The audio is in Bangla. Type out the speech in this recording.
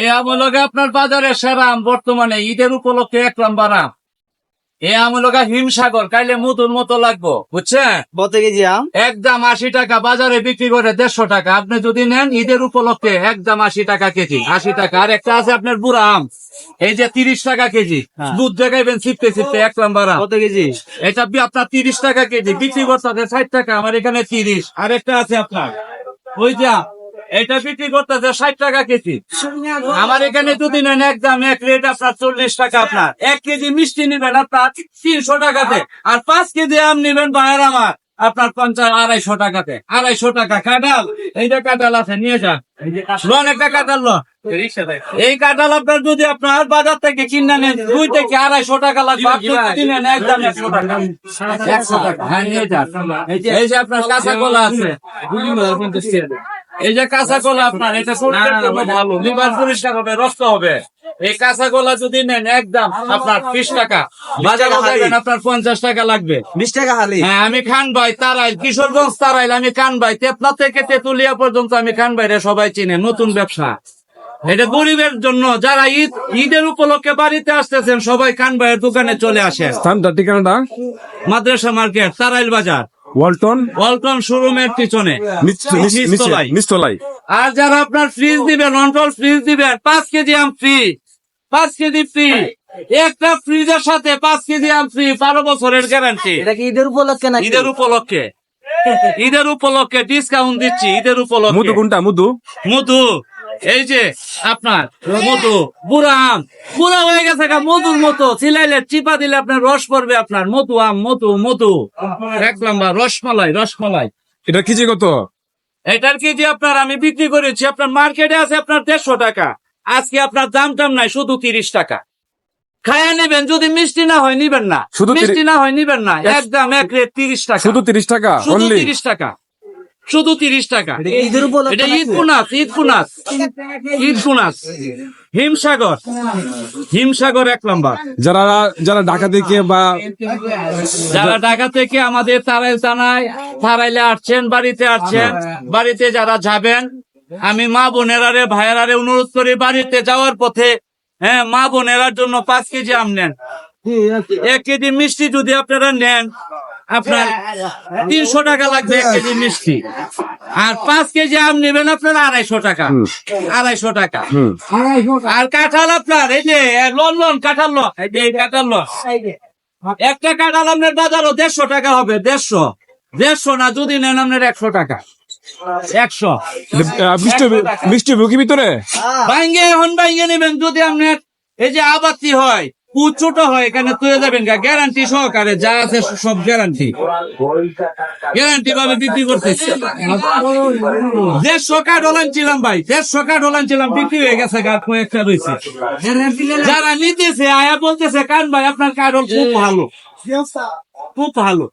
এই আমলকে আপনার বাজারে সেরা আম বর্তমানে ঈদের উপলক্ষে এক নাম্বার আম। এই আমলকা হিমসাগর কাইলে মুতুর মতো লাগবো বুঝছেন কত কেজি আম? একদম আশি টাকা বাজারে বিক্রি করে দেড়শো টাকা। আপনি যদি নেন ঈদের উপলক্ষে একদম আশি টাকা কেজি আশি টাকা। আর একটা আছে আপনার বুড়া আম এই যে তিরিশ টাকা কেজি। হ্যাঁ। দুধ দেখাইবেন ছিপতে ছিপতে এক নাম্বার আম। কত কেজি? এটা আপনার তিরিশ টাকা কেজি বিক্রি করতে ষাট টাকা আমার এখানে তিরিশ। আর একটা আছে আপনার ওই যা এটা বিক্রি করতেছে ষাট টাকা কেজি। আমার এখানে যদি নেন একদম এক রেট আপনার চল্লিশ টাকা আপনার। এক কেজি মিষ্টি নেবেন আপনার তিনশো টাকাতে, আর পাঁচ কেজি আম নেবেন বাইরে আমার, আপনার পঞ্চাশ, আড়াইশো টাকাতে। আড়াইশো টাকা, কাঁঠাল। এই যে কাঁঠাল আছে, নিয়ে যান। একটা এই কাঁঠাল আপনার যদি আপনার বাজার থেকে কিনে নেন, দুই থেকে আড়াইশো টাকা লাগবে। নেন একদম হ্যাঁ এই যে আপনার কাঁচা কলা আছে। এই যে কাঁচা কলা আপনার এটা শরীরের জন্য ভালো লিভার পরিষ্কার হবে রক্ত হবে। এই কাঁচা কলা যদি নেন একদম আপনার বিশ টাকা। বাজারে যাবেন আপনার পঞ্চাশ টাকা লাগবে। বিশ টাকা হালি। হ্যাঁ আমি খান ভাই তারাইল কিশোরগঞ্জ তারাইল আমি খান ভাই তেপনা থেকে তেতুলিয়া পর্যন্ত আমি খান ভাইরে সবাই চিনে নতুন ব্যবসা। এটা গরিবের জন্য যারা ঈদ ঈদের উপলক্ষে বাড়িতে আসতেছেন সবাই খান ভাইয়ের দোকানে চলে আসেন। স্থানটা ঠিকানাটা? মাদ্রাসা মার্কেট তারাইল বাজার। ওয়ালটন? ওয়ালটন শোরুমের পিছনে। নিচতলায়। আর যারা আপনার ফ্রিজ দিবেন অন্টল ফ্রিজ দিবেন পাঁচ কেজি আম ফ্রি পাঁচ কেজি ফ্রি একটা ফ্রিজের সাথে পাঁচ কেজি আম ফ্রি বারো বছরের গ্যারান্টি এটা কি ঈদের উপলক্ষে নাকি? ঈদের উপলক্ষে। ঈদের উপলক্ষে ডিসকাউন্ট দিচ্ছি ঈদের মধু উপলক্ষে কোনটা? মধু মধু এই যে আপনার মধু বুড়া আম। বুড়া হয়ে গেছে মধুর মতো। চিলাইলে চিপা দিলে আপনার রস পড়বে আপনার। মধু আম মধু মধু। এক নাম্বার রসমালাই রসমালাই। এটা কেজি কত? এটার কেজি আপনার আমি বিক্রি করেছি আপনার মার্কেটে আছে আপনার দেড়শো টাকা। আজকে আপনার দাম টাম নাই শুধু তিরিশ টাকা। খায়া নেবেন যদি মিষ্টি না হয় নিবেন না। শুধু মিষ্টি না হয় নিবেন না। একদম এক রেট তিরিশ টাকা। শুধু তিরিশ টাকা শুধু তিরিশ টাকা। শুধু তিরিশ টাকা। এটা ঈদ? কুনাস ঈদ কুনাস ঈদ কুনাস হিমসাগর হিমসাগর এক নম্বর। যারা যারা ঢাকা থেকে বা যারা ঢাকা থেকে আমাদের তারাইল থানায় তারাইলে আসছেন বাড়িতে আসছেন বাড়িতে যারা যাবেন আমি মা বোনেরা রে বোনেরারে ভাইয়েরারে অনুরোধ করি বাড়িতে যাওয়ার পথে হ্যাঁ মা বোনেরার জন্য পাঁচ কেজি আম নেন। এক কেজি মিষ্টি যদি আপনারা নেন আপনার তিনশো টাকা লাগবে এক কেজি মিষ্টি। আর পাঁচ কেজি আম নেবেন আপনার আড়াইশো টাকা। আড়াইশো টাকা। আর কাঁঠাল আপনার এই যে লন লন কাঁঠাল ল এই কাঁঠাল ল একটা কাঁঠাল আপনার বাজারও দেড়শো টাকা হবে দেড়শো। দেড়শো না যদি নেন আপনার একশো টাকা। একশো। মিষ্টি মিষ্টি ভিতরে? ভাঙ্গে এখন ভাঙ্গে নেবেন যদি আপনার এই যে আবাতি হয় ছোট হয় এখানে তুলে যাবেন গ্যারান্টি সহকারে যা আছে সব গ্যারান্টি গ্যারান্টি ভাবে বিক্রি করতেছি। দেড়শো কাঠ হলান ছিলাম ভাই দেড়শো কাঠ হলান ছিলাম বিক্রি হয়ে গেছে কাঠ একটা রয়েছে। যারা নিতেছে আয়া বলতেছে কান ভাই আপনার কাঠ খুব ভালো। খুব ভালো।